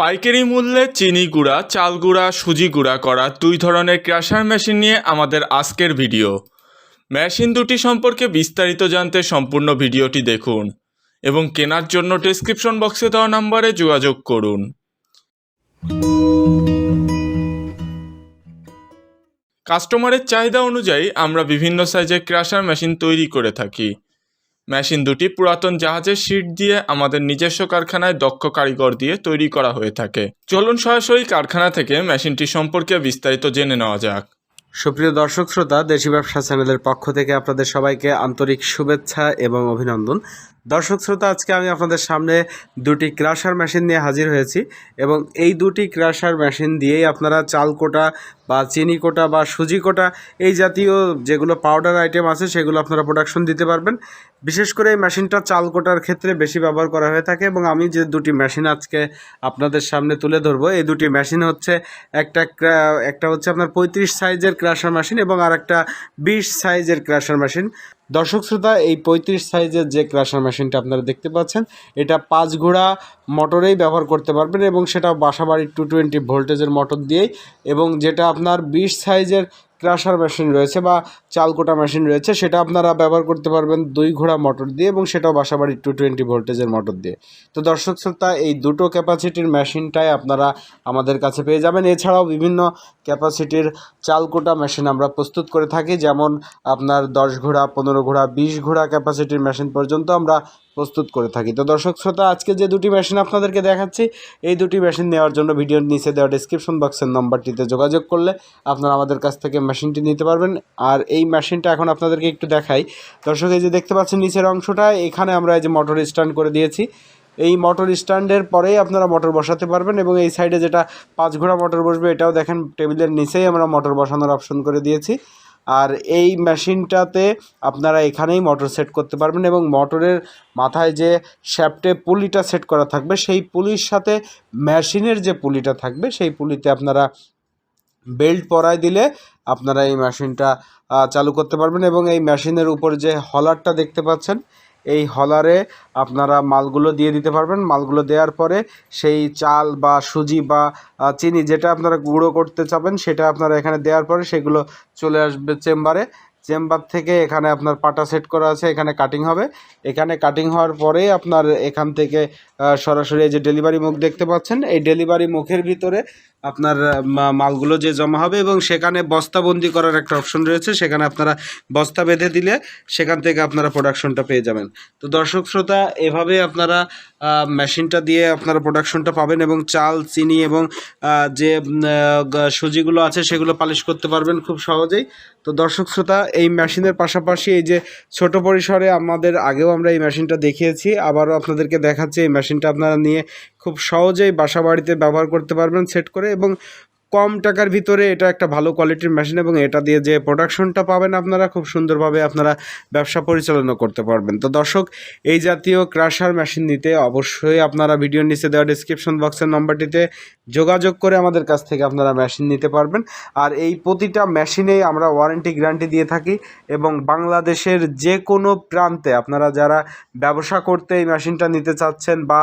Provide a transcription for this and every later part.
পাইকারি মূল্যে চিনি গুঁড়া, চাল গুঁড়া, সুজি গুঁড়া করা দুই ধরনের ক্রাশার মেশিন নিয়ে আমাদের আজকের ভিডিও। মেশিন দুটি সম্পর্কে বিস্তারিত জানতে সম্পূর্ণ ভিডিওটি দেখুন এবং কেনার জন্য ডেসক্রিপশন বক্সে দেওয়া নম্বরে যোগাযোগ করুন। কাস্টমারের চাহিদা অনুযায়ী আমরা বিভিন্ন সাইজের ক্রাশার মেশিন তৈরি করে থাকি। মেশিন দুটি পুরাতন জাহাজের শিট দিয়ে আমাদের নিজস্ব কারখানায় দক্ষ কারিগর দিয়ে তৈরি করা হয়ে থাকে। চলুন সরাসরি কারখানা থেকে মেশিনটি সম্পর্কে বিস্তারিত জেনে নেওয়া যাক। সুপ্রিয় দর্শক শ্রোতা, দেশি ব্যবসা চ্যানেলের পক্ষ থেকে আপনাদের সবাইকে আন্তরিক শুভেচ্ছা এবং অভিনন্দন। দর্শক শ্রোতা, আজকে আমি আপনাদের সামনে দুটি ক্রাশার মেশিন নিয়ে হাজির হয়েছি এবং এই দুটি ক্রাশার মেশিন দিয়েই আপনারা চাল কোটা বা চিনি কোটা বা সুজি কোটা এই জাতীয় যেগুলো পাউডার আইটেম আছে সেগুলো আপনারা প্রোডাকশন দিতে পারবেন। বিশেষ করে এই মেশিনটা চাল কোটার ক্ষেত্রে বেশি ব্যবহার করা হয়ে থাকে এবং আমি যে দুটি মেশিন আজকে আপনাদের সামনে তুলে ধরবো, এই দুটি মেশিন হচ্ছে একটা একটা হচ্ছে আপনার পঁয়ত্রিশ সাইজের ক্রাশার মেশিন এবং আর একটা বিশ সাইজের ক্রাশার মেশিন। দর্শক শ্রোতা, এই পঁয়ত্রিশ সাইজের যে ক্রাশার মেশিনটা আপনারা দেখতে পাচ্ছেন, এটা পাঁচ ঘোড়া মোটরেই ব্যবহার করতে পারবেন এবং সেটা বাসাবাড়ির টু টোয়েন্টি ভোল্টেজের মোটর দিয়েই এবং যেটা আপনার বিশ সাইজের ক্রাশার মেশিন রয়েছে বা চাল কোটা মেশিন রয়েছে, সেটা আপনারা ব্যবহার করতে পারবেন দুই ঘোড়া মোটর দিয়ে এবং সেটাও বাসাবাড়ির টু টোয়েন্টি ভোল্টেজের মোটর দিয়ে। তো দর্শক শ্রোতা, এই দুটো ক্যাপাসিটির মেশিনটাই আপনারা আমাদের কাছে পেয়ে যাবেন। এছাড়াও বিভিন্ন ক্যাপাসিটির চাল কোটা মেশিন আমরা প্রস্তুত করে থাকি, যেমন আপনার দশ ঘোড়া, পনেরো ঘোড়া, বিশ ঘোড়া ক্যাপাসিটির মেশিন পর্যন্ত আমরা প্রস্তুত করে থাকি। তো দর্শক শ্রোতা, আজকে যে দুটি মেশিন আপনাদেরকে দেখাচ্ছি, এই দুটি মেশিন নেওয়ার জন্য ভিডিওর নিচে দেওয়া ডিসক্রিপশন বক্সের নম্বরটিতে যোগাযোগ করলে আপনারা আমাদের কাছ থেকে মেশিনটি নিতে পারবেন। আর এই মেশিনটা এখন আপনাদেরকে একটু দেখাই। দর্শক, এই যে দেখতে পাচ্ছেন নিচের অংশটা, এখানে আমরা এই যে মোটর স্ট্যান্ড করে দিয়েছি। এই মোটর স্ট্যান্ডের পরেই আপনারা মোটর বসাতে পারবেন এবং এই সাইডে যেটা পাঁচ ঘোড়া মোটর বসবে, এটাও দেখেন টেবিলের নিচেই আমরা মোটর বসানোর অপশন করে দিয়েছি। আর এই মেশিনটাতে আপনারা এখানেই মোটর সেট করতে পারবেন এবং মোটরের মাথায় যে শ্যাফটে পুলিটা সেট করা থাকবে, সেই পুলির সাথে মেশিনের যে পুলিটা থাকবে, সেই পুলিতে আপনারা বেল্ট পরায় দিলে আপনারা এই মেশিনটা চালু করতে পারবেন এবং এই মেশিনের উপর যে হলারটা দেখতে পাচ্ছেন এই হলারে আপনারা মালগুলো দিয়ে দিতে পারবেন। মালগুলো দেওয়ার পরে সেই চাল বা সুজি বা চিনি যেটা আপনারা গুঁড়ো করতে চাবেন, সেটা আপনারা এখানে দেওয়ার পরে সেগুলো চলে আসবে চেম্বারে। চেম্বার থেকে এখানে আপনার পাটা সেট করা আছে, এখানে কাটিং হবে। এখানে কাটিং হওয়ার পরে আপনার এখান থেকে সরাসরি যে ডেলিভারি মুখ দেখতে পাচ্ছেন, এই ডেলিভারি মুখের ভিতরে আপনার মালগুলো যে জমা হবে এবং সেখানে বস্তাবন্দি করার একটা অপশন রয়েছে। সেখানে আপনারা বস্তা বেঁধে দিলে সেখান থেকে আপনারা প্রোডাকশনটা পেয়ে যাবেন। তো দর্শক শ্রোতা, এভাবে আপনারা মেশিনটা দিয়ে আপনারা প্রোডাকশনটা পাবেন এবং চাল, চিনি এবং যে সুজিগুলো আছে সেগুলো পালিশ করতে পারবেন খুব সহজেই। তো দর্শক শ্রোতা, এই মেশিনের পাশাপাশি এই যে ছোট পরিসরে আমাদের আগেও আমরা এই মেশিনটা দেখিয়েছি, আবারও আপনাদেরকে দেখাচ্ছি, এই মেশিনটা আপনারা নিয়ে খুব সহজেই বাসা বাড়িতে ব্যবহার করতে পারবেন সেট করে এবং কম টাকার ভিতরে এটা একটা ভালো কোয়ালিটির মেশিন এবং এটা দিয়ে যে প্রোডাকশনটা পাবেন আপনারা, খুব সুন্দরভাবে আপনারা ব্যবসা পরিচালনা করতে পারবেন। তো দর্শক, এই জাতীয় ক্রাশার মেশিন নিতে অবশ্যই আপনারা ভিডিওর নিচে দেওয়া ডিসক্রিপশন বক্সের নম্বরটিতে যোগাযোগ করে আমাদের কাছ থেকে আপনারা মেশিন নিতে পারবেন। আর এই প্রতিটা মেশিনেই আমরা ওয়ারেন্টি গ্যারান্টি দিয়ে থাকি এবং বাংলাদেশের যে কোনো প্রান্তে আপনারা যারা ব্যবসা করতে এই মেশিনটা নিতে চাচ্ছেন বা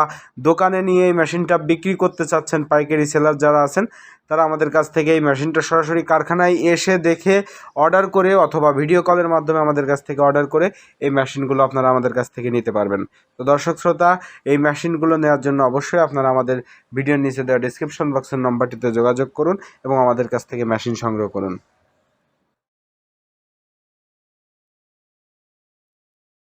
দোকানে নিয়ে এই মেশিনটা বিক্রি করতে চাচ্ছেন, পাইকারি সেলার যারা আছেন তারা আমাদের কাছ থেকে এই মেশিনটা সরাসরি কারখানায় এসে দেখে অর্ডার করে অথবা ভিডিও কলের মাধ্যমে আমাদের কাছ থেকে অর্ডার করে এই মেশিনগুলো আপনারা আমাদের কাছ থেকে নিতে পারবেন। তো দর্শক শ্রোতা, এই মেশিনগুলো নেওয়ার জন্য অবশ্যই আপনারা আমাদের ভিডিওর নিচে দেওয়া ডিসক্রিপশন বক্সের নম্বরটিতে যোগাযোগ করুন এবং আমাদের কাছ থেকে মেশিন সংগ্রহ করুন।